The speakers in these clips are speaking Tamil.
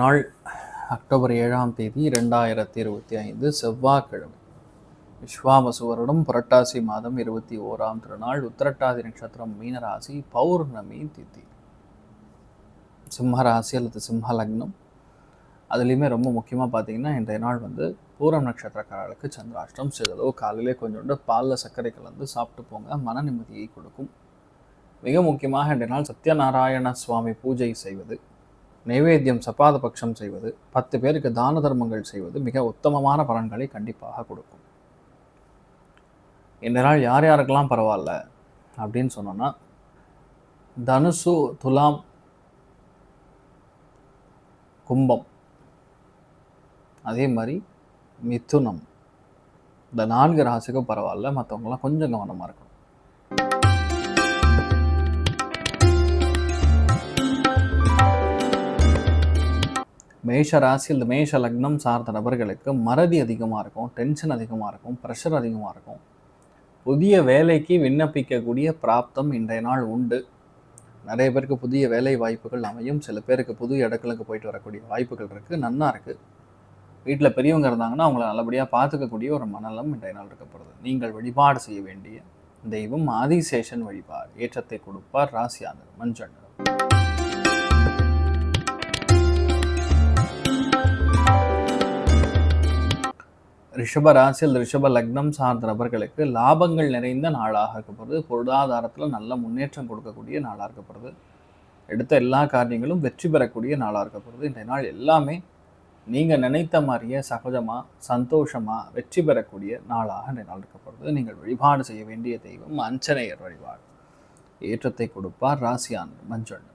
நாள் அக்டோபர் ஏழாம் தேதி ரெண்டாயிரத்தி இருபத்தி ஐந்து செவ்வாய்க்கிழமை. விஸ்வாவசு வருடம் புரட்டாசி மாதம் இருபத்தி ஓராம் திருநாள் உத்திரட்டாதி நட்சத்திரம் மீனராசி பௌர்ணமி திதி. சிம்ம ராசி அல்லது சிம்ம லக்னம். அதுலேயுமே ரொம்ப முக்கியமாக பார்த்தீங்கன்னா இன்றைய நாள் வந்து பூரம் நட்சத்திரக்காரர்களுக்கு சந்திராஷ்டம் சிறிதளவு காலையிலே கொஞ்சோண்டு பாலில் சர்க்கரை கலந்து சாப்பிட்டு போங்க மன நிம்மதியை கொடுக்கும். மிக முக்கியமாக இன்றைய நாள் சத்யநாராயண சுவாமி பூஜை செய்வது. நைவேத்தியம் சப்பாத பட்சம் செய்வது பத்து பேருக்கு தான தர்மங்கள் செய்வது மிக உத்தமமான பலன்களை கண்டிப்பாக கொடுக்கும். இந்த நாள் யார் யாருக்கெல்லாம் பரவாயில்ல அப்படின்னு சொன்னோன்னா தனுசு துலாம் கும்பம் அதே மாதிரி மிதுனம். இந்த நான்கு ராசிக்கும் பரவாயில்ல மற்றவங்களாம் கொஞ்சம் கவனமாக இருக்கணும். மேஷ ராசி இந்த மேஷ லக்னம் சார்ந்த நபர்களுக்கு மறதி அதிகமாக இருக்கும் டென்ஷன் அதிகமாக இருக்கும் ப்ரெஷர் அதிகமாக இருக்கும். புதிய வேலைக்கு விண்ணப்பிக்கக்கூடிய பிராப்தம் இன்றைய நாள் உண்டு. நிறைய பேருக்கு புதிய வேலை வாய்ப்புகள் அமையும். சில பேருக்கு புது இடங்களுக்கு போயிட்டு வரக்கூடிய வாய்ப்புகள் இருக்குது நன்னா இருக்குது வீட்டில் பெரியவங்க இருந்தாங்கன்னா அவங்கள நல்லபடியாக பார்த்துக்கக்கூடிய ஒரு மனநலம் இன்றைய நாள் இருக்கப்படுது நீங்கள் வழிபாடு செய்ய வேண்டிய தெய்வம் ஆதிசேஷன் வழிபாடு ஏற்றத்தை கொடுப்பார் ராசியானர் மஞ்சள் ரிஷப ராசியில் ரிஷப லக்னம் சார்ந்த நபர்களுக்கு லாபங்கள் நிறைந்த நாளாக இருக்கப்படுது பொருளாதாரத்தில் நல்ல முன்னேற்றம் கொடுக்கக்கூடிய நாளாக இருக்கப்படுது எடுத்த எல்லா காரியங்களும் வெற்றி பெறக்கூடிய நாளாக இருக்கப்படுது இந்த நாள் எல்லாமே நீங்கள் நினைத்த மாதிரியே சகஜமாக சந்தோஷமாக வெற்றி பெறக்கூடிய நாளாக இந்த நாள் இருக்கப்படுது நீங்கள் வழிபாடு செய்ய வேண்டிய தெய்வம் அஞ்சனையர் வழிபாடு. ஏற்றத்தை கொடுப்பார் ராசியான் மஞ்சள்.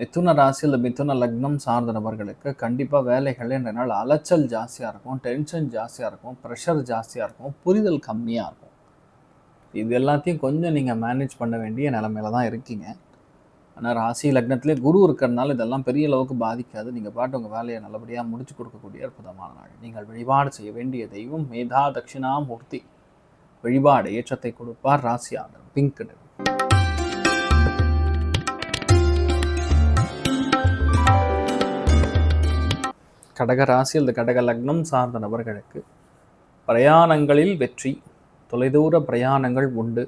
மிதுன ராசி இல்லை மிதுன லக்னம் சார்ந்த நபர்களுக்கு கண்டிப்பாக வேலைகள் என்ற நாள் அலைச்சல் ஜாஸ்தியாக இருக்கும் டென்ஷன் ஜாஸ்தியாக இருக்கும் ப்ரெஷர் ஜாஸ்தியாக இருக்கும் புரிதல் கம்மியாக இருக்கும். இது எல்லாத்தையும் கொஞ்சம் நீங்கள் மேனேஜ் பண்ண வேண்டிய நிலமையில தான் இருக்கீங்க. ஆனால் ராசி லக்னத்திலே குரு இருக்கிறதுனால இதெல்லாம் பெரிய அளவுக்கு பாதிக்காது. நீங்கள் பாட்டு உங்கள் வேலையை நல்லபடியாக முடிச்சு கொடுக்கக்கூடிய அற்புதமான நாள். நீங்கள் வழிபாடு செய்ய வேண்டிய தெய்வம் மேதா தட்சிணாமூர்த்தி. வழிபாடு ஏற்றத்தை கொடுப்பார் ராசியாளர் பிங்க் நிறம் கடக ராசி அல்லது கடக லக்னம் சார்ந்த நபர்களுக்கு பிரயாணங்களில் வெற்றி தொலைதூர பிரயாணங்கள் உண்டு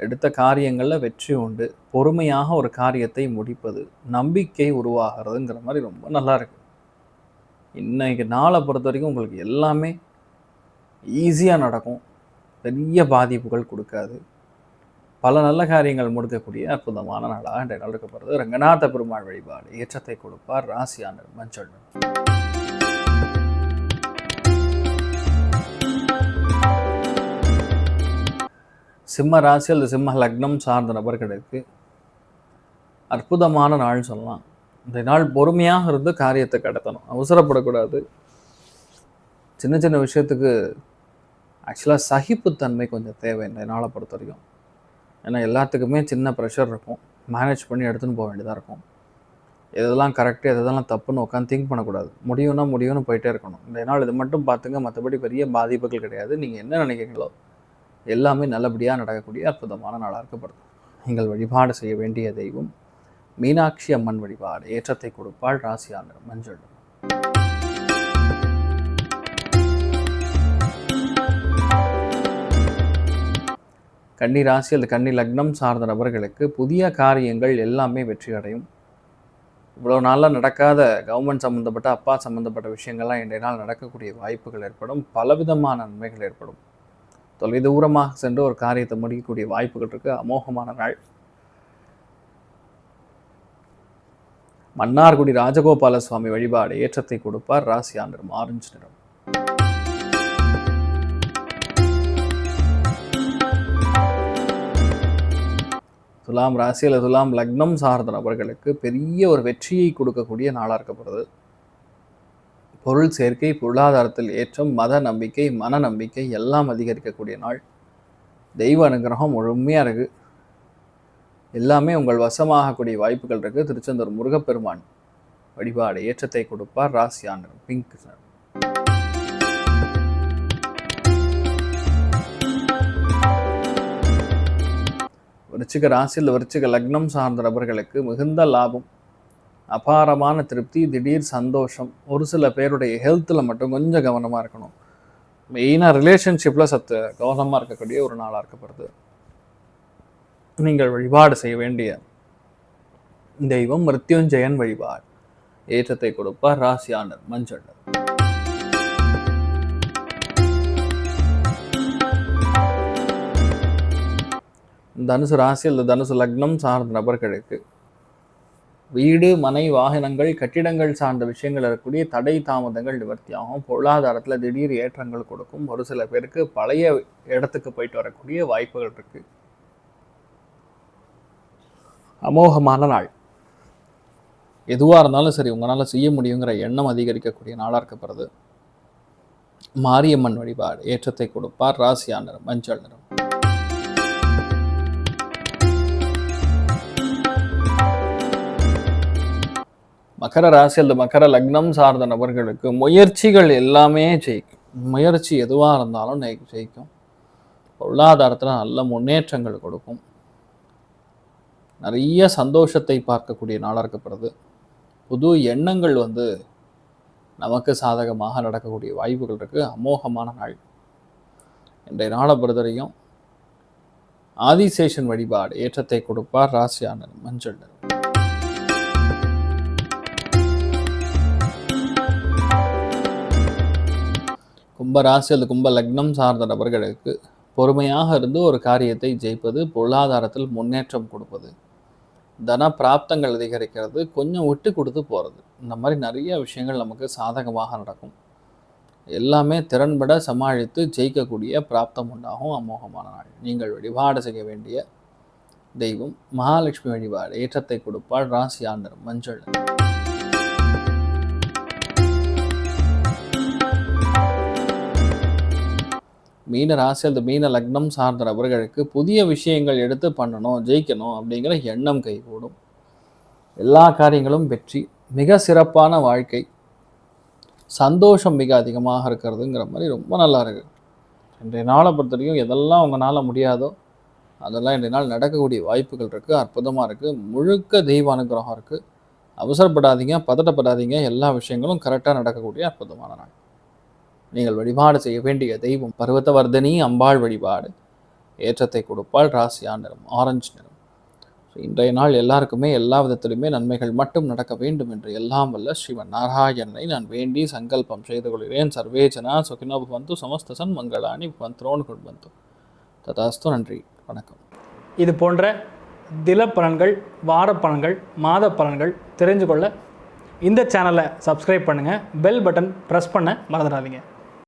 எடுத்த காரியங்களில் வெற்றி உண்டு பொறுமையாக ஒரு காரியத்தை முடிப்பது நம்பிக்கை உருவாகிறதுங்கிற மாதிரி ரொம்ப நல்லா இருக்கு இன்னைக்கு நாளை பொறுத்த வரைக்கும் உங்களுக்கு எல்லாமே ஈஸியாக நடக்கும். பெரிய பாதிப்புகள் கொடுக்காது. பல நல்ல காரியங்கள் முடிக்கக்கூடிய அற்புதமான நாளாக இன்றைய நாள் இருக்கப்படுறது ரங்கநாத பெருமாள் வழிபாடு ஏற்றத்தை கொடுப்பார் ராசியானர் மஞ்சள். சிம்ம ராசி அல்லது சிம்ம லக்னம் சார்ந்த நபர்களுக்கு அற்புதமான நாள் சொல்லலாம். இந்த நாள் பொறுமையாக இருந்து காரியத்தை கடத்தணும். அவசரப்படக்கூடாது. சின்ன சின்ன விஷயத்துக்கு ஆக்சுவலாக சகிப்புத்தன்மை கொஞ்சம் தேவை இந்த நாளை பொறுத்த வரைக்கும் ஏன்னா எல்லாத்துக்குமே சின்ன ப்ரெஷர் இருக்கும். மேனேஜ் பண்ணி எடுத்துன்னு போக வேண்டியதாக இருக்கும். எதெல்லாம் கரெக்டு எதெல்லாம் தப்புன்னு உட்காந்து திங்க் பண்ணக்கூடாது. முடியும்னா முடியும்னு போயிட்டே இருக்கணும். இந்த நாள் இது மட்டும் பார்த்துங்க. மற்றபடி பெரிய பாதிப்புகள் கிடையாது. நீங்கள் என்ன நினைக்கிறீங்களோ எல்லாமே நல்லபடியாக நடக்கக்கூடிய அற்புதமான நாளாக இருக்கப்படுது. நீங்கள் வழிபாடு செய்ய வேண்டிய தெய்வம் மீனாட்சி அம்மன் வழிபாடு. ஏற்றத்தை கொடுப்பாள் ராசியாளர் மஞ்சள். கன்னி ராசி அல்லது கன்னி லக்னம் சார்ந்த நபர்களுக்கு புதிய காரியங்கள் எல்லாமே வெற்றி அடையும் இவ்வளோ நாளாக நடக்காத கவர்மெண்ட் சம்மந்தப்பட்ட அப்பா சம்மந்தப்பட்ட விஷயங்கள்லாம் இன்றைய நாள் நடக்கக்கூடிய வாய்ப்புகள் ஏற்படும். பலவிதமான நன்மைகள் ஏற்படும். தொலை தூரமாக சென்று ஒரு காரியத்தை முடிக்கக்கூடிய வாய்ப்புகள் இருக்குது அமோகமான நாள். மன்னார்குடி ராஜகோபால சுவாமி வழிபாடு ஏற்றத்தை கொடுப்பார். ராசி ஆண்டரும் ஆரஞ்சு நிறம். துலாம் ராசி அல்லது துலாம் லக்னம் சார்ந்த நபர்களுக்கு பெரிய ஒரு வெற்றியை கொடுக்கக்கூடிய நாளாக இருக்கப்படுது பொருள் சேர்க்கை பொருளாதாரத்தில் ஏற்றம் மத நம்பிக்கை மன நம்பிக்கை எல்லாம் அதிகரிக்கக்கூடிய நாள். தெய்வ அனுகிரகம் முழுமையாக இருக்குது எல்லாமே உங்கள் வசமாகக்கூடிய வாய்ப்புகள் இருக்குது திருச்செந்தூர் முருகப்பெருமான் வழிபாடு ஏற்றத்தை கொடுப்பார். ராசியான பிங்க் விருச்சிக ராசியில் விருச்சிக லக்னம் சார்ந்த நபர்களுக்கு மிகுந்த லாபம் அபாரமான திருப்தி திடீர் சந்தோஷம். ஒரு சில பேருடைய ஹெல்த்தில் மட்டும் கொஞ்சம் கவனமாக இருக்கணும். மெயினாக ரிலேஷன்ஷிப்பில் சத்து கவனமாக இருக்கக்கூடிய ஒரு நாளாக இருக்கப்படுது நீங்கள் வழிபாடு செய்ய வேண்டிய தெய்வம் மிருத்யுஞ்சயன் வழிபாடு. ஏற்றத்தை கொடுப்பார் ராசியானர் மஞ்சள். தனுசு ராசி அல்லது தனுசு லக்னம் சார்ந்த நபர்களுக்கு வீடு மனை வாகனங்கள் கட்டிடங்கள் சார்ந்த விஷயங்கள் இருக்கக்கூடிய தடை தாமதங்கள் நிவர்த்தியாகும். பொருளாதாரத்தில் திடீர் ஏற்றங்கள் கொடுக்கும். ஒரு சில பேருக்கு பழைய இடத்துக்கு போயிட்டு வரக்கூடிய வாய்ப்புகள் இருக்கு. அமோகமான நாள். எதுவாக இருந்தாலும் சரி உங்களால் செய்ய முடியுங்கிற எண்ணம் அதிகரிக்கக்கூடிய நாளாக இருக்கப்படுறது மாரியம்மன் வழிபாடு ஏற்றத்தை கொடுப்பார் ராசியா நிறம் மஞ்சள் நிறம். மகர ராசி அல்லது மகர லக்னம் சார்ந்த நபர்களுக்கு முயற்சிகள் எல்லாமே ஜெயிக்கும். முயற்சி எதுவாக இருந்தாலும் ஜெயிக்கும். பொருளாதாரத்தில் நல்ல முன்னேற்றங்கள் கொடுக்கும். நிறைய சந்தோஷத்தை பார்க்கக்கூடிய நாளாக இருக்கப்படுது புது எண்ணங்கள் வந்து நமக்கு சாதகமாக நடக்கக்கூடிய வாய்ப்புகள் இருக்குது அமோகமான நாள். இன்றைய நாளை பொறுத்தவரையும் ஆதிசேஷன் வழிபாடு ஏற்றத்தை கொடுப்பார் ராசியான மஞ்சள் கும்ப ராசி அல்லது கும்ப லக்னம் சார்ந்த நபர்களுக்கு பொறுமையாக இருந்து ஒரு காரியத்தை ஜெயிப்பது பொருளாதாரத்தில் முன்னேற்றம் கொடுப்பது தன பிராப்தங்கள் அதிகரிக்கிறது கொஞ்சம் விட்டு கொடுத்து போகிறது இந்த மாதிரி நிறைய விஷயங்கள் நமக்கு சாதகமாக நடக்கும். எல்லாமே திறன்பட சமாளித்து ஜெயிக்கக்கூடிய பிராப்தம் உண்டாகும் அமோகமான நாள். நீங்கள் வழிபாடு செய்ய வேண்டிய தெய்வம் மகாலட்சுமி வழிபாடு ஏற்றத்தை கொடுப்பாள் ராசி ஆண்டர் மஞ்சள். மீன ராசி அல்லது மீன லக்னம் சார்ந்த நபர்களுக்கு புதிய விஷயங்கள் எடுத்து பண்ணணும் ஜெயிக்கணும் அப்படிங்கிற எண்ணம் கைகூடும். எல்லா காரியங்களும் வெற்றி மிக சிறப்பான வாழ்க்கை சந்தோஷம் மிக அதிகமாக இருக்கிறதுங்கிற மாதிரி ரொம்ப நல்லா இருக்கு. இன்றைய நாளை பொறுத்தவரைக்கும் எதெல்லாம் உங்களால் முடியாதோ அதெல்லாம் இன்றைய நாள் நடக்கக்கூடிய வாய்ப்புகள் இருக்குது அற்புதமாக இருக்குது முழுக்க தெய்வ அனுகிரகம் இருக்குது அவசரப்படாதீங்க பதட்டப்படாதீங்க எல்லா விஷயங்களும் கரெக்டாக நடக்கக்கூடிய அற்புதமான நாள். நீங்கள் வழிபாடு செய்ய வேண்டிய தெய்வம் பருவத்தவர்தனி அம்பாள் வழிபாடு. ஏற்றத்தை கொடுப்பாள் ராசியா நிறம் ஆரஞ்சு நிறம். ஸோ இன்றைய நாள் எல்லாருக்குமே எல்லா விதத்திலுமே நன்மைகள் மட்டும் நடக்க வேண்டும் என்று எல்லாம் வல்ல ஸ்ரீவன் நாராயணனை நான் வேண்டி சங்கல்பம் செய்து கொள்கிறேன். சர்வேஜனா சுகினோ பவந்து சமஸ்தசன் மங்களாணி பந்த்ரோன் குட்பந்து ததாஸ்து நன்றி வணக்கம். இது போன்ற தில பலன்கள் வார பலன்கள் மாத பலன்கள் தெரிஞ்சு கொள்ள இந்த சேனலை சப்ஸ்கிரைப் பண்ணுங்கள் பெல் பட்டன் ப்ரெஸ் பண்ண மறந்துடாதீங்க.